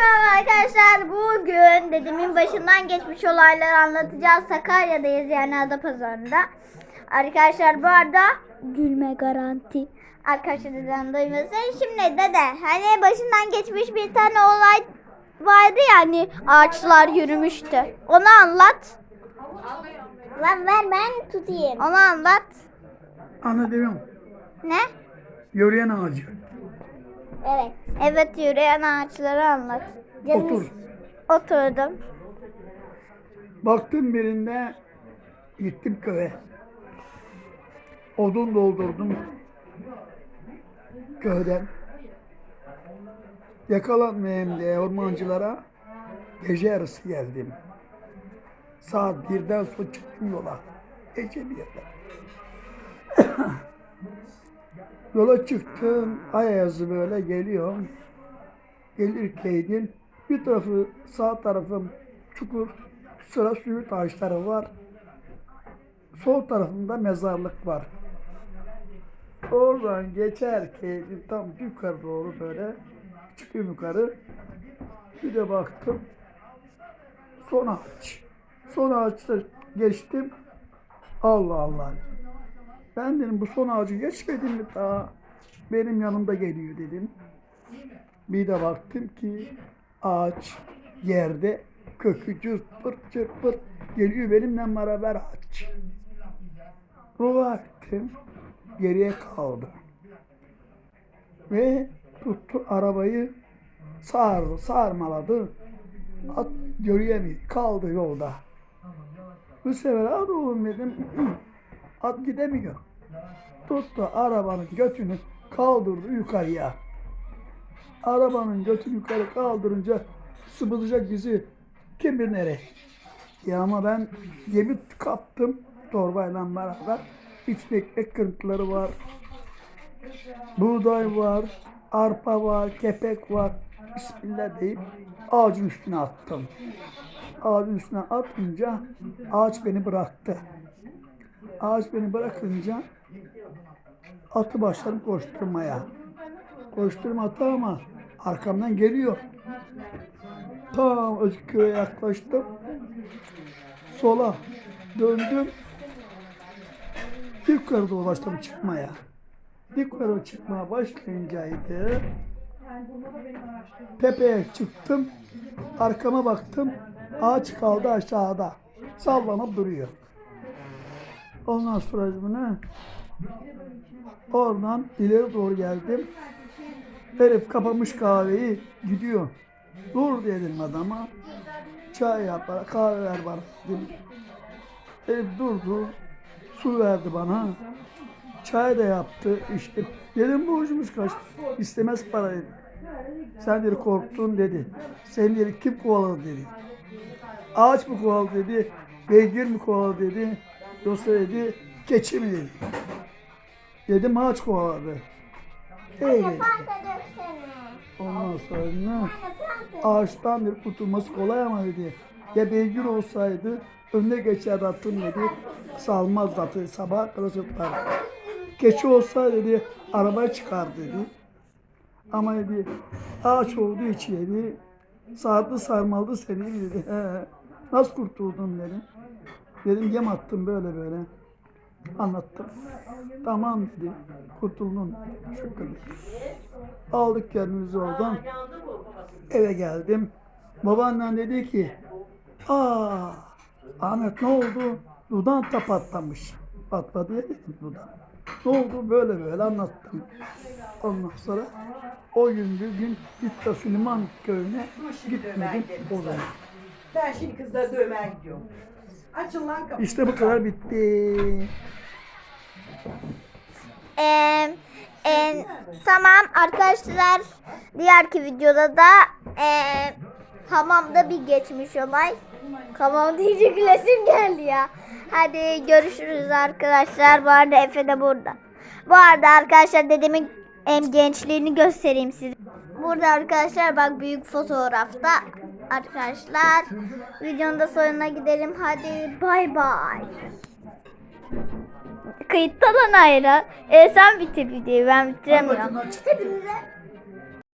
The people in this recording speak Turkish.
merhaba arkadaşlar. Bugün dedemin başından geçmiş olayları anlatacağız. Sakarya'dayız yani Adapazarı'nda. Arkadaşlar bu arada gülme garanti. Arkadaşlar dedem duymasın. Şimdi dede hani başından geçmiş bir tane olay vardı yani ağaçlar yürümüştü. Onu anlat. Lan ver ben tutayım. Onu anlat. Anladım. Ne? Yürüyen ağacı. Evet. Evet yürüyen ağaçları anlat. Canım Otur. Oturdum. Baktım birinde gittim köye. Odun doldurdum köyden. Yakalanmayayım diye ormancılara gece yarısı geldim. Saat birden sonra çıktım yola. Gece bir yerden. Yola çıktım. Ayazı böyle geliyorum. Gelirkeydin bir tarafı sağ tarafım çukur, sıra suyu taşları var. Sol tarafında mezarlık var. Oradan geçerken tam yukarı doğru böyle çıkıyorum yukarı. Bir de baktım son ağaç. Son ağaçta geçtim. Allah Allah. Ben dedim bu son ağacı geçmedim mi daha? Benim yanımda geliyor dedim. Bir de baktım ki ağaç yerde kökü cırpır cırpır geliyor benimle beraber ağaç. Dua ettim. Geriye kaldı. Ve tuttu arabayı sardı, sarmaladı. At yürüyemiyor. Kaldı yolda. Bu sefer at oğlum dedim. At gidemiyor. Tuttu arabanın götünü kaldırdı yukarıya. Arabanın götünü yukarı kaldırınca sıvılacak bizi kim bilir nereye. Ya ama ben gemi kaptım torbayla beraber. İçinde ekmek kırıntıları var. Buğday var. Arpa var. Kepek var. Bismillah deyip ağacın üstüne attım. Ağacın üstüne atınca ağaç beni bıraktı. Ağaç beni bırakınca atı başladım koşturmaya. Koşturma atı ama arkamdan geliyor. Tam Özköy'e yaklaştım. Sola döndüm. Yukarı başladım çıkmaya. Yukarı çıkmaya başlayıncaydı. Tepeye çıktım. Arkama baktım. Ağaç kaldı aşağıda. Sallanıp duruyor. Ondan sonra ne? Oradan ileri doğru geldim. Herif kapamış kahveyi gidiyor. Dur dedim adama. Çay yap bana, kahve ver bana dedim. Herif durdu. Su verdi bana. Çay da yaptı, içtim. Dedim borcumuz kaç? İstemez para dedi. Sen dedi korktun dedi. Seni dedi kim kovaladı dedi. Ağaç mı kovaladı dedi. Beygir mi kovaladı dedi. Yoksa dedi keçi mi dedi. Dedim ağaç kovaladı. Ey dedi. Ondan sonra ağaçtan bir kurtulması kolay ama dedi. Ya beygir olsaydı önüne geçer atın dedi. Salmaz atı sabah kadar tutar. Keçi olsa dedi arabaya çıkar dedi. Ama dedi ağaç olduğu için dedi sardı sarmaldı seni dedi. He. Nasıl kurtuldun dedim. Dedim yem attım böyle böyle. Anlattım. Tamam dedi. Kurtuldun dedi. Şükür. Aldık kendimizi oradan. Eve geldim. Babaannem dedi ki, aa Ahmet ne oldu? Dudan da patlamış. Patladı ya dedim dudan. Ne oldu? Böyle böyle anlattım. Ondan sonra o gün bir gün Gitta Süleyman köyüne gitmedim o zaman. Ben şimdi kızları dövmeye gidiyorum. Açın lan kapıyı. İşte bu kadar bitti. Ee, e, tamam arkadaşlar diğerki videoda da e, hamamda bir geçmiş olay. Hamam deyince gülesim geldi ya. Hadi görüşürüz arkadaşlar. Bu arada Efe de burada. Bu arada arkadaşlar dedemin em, gençliğini göstereyim size. Burada arkadaşlar bak büyük fotoğrafta arkadaşlar. Videonun da sonuna gidelim. Hadi bay bay. Kayıtta lan ayrı. E sen bitir videoyu ben bitiremiyorum. Hepinize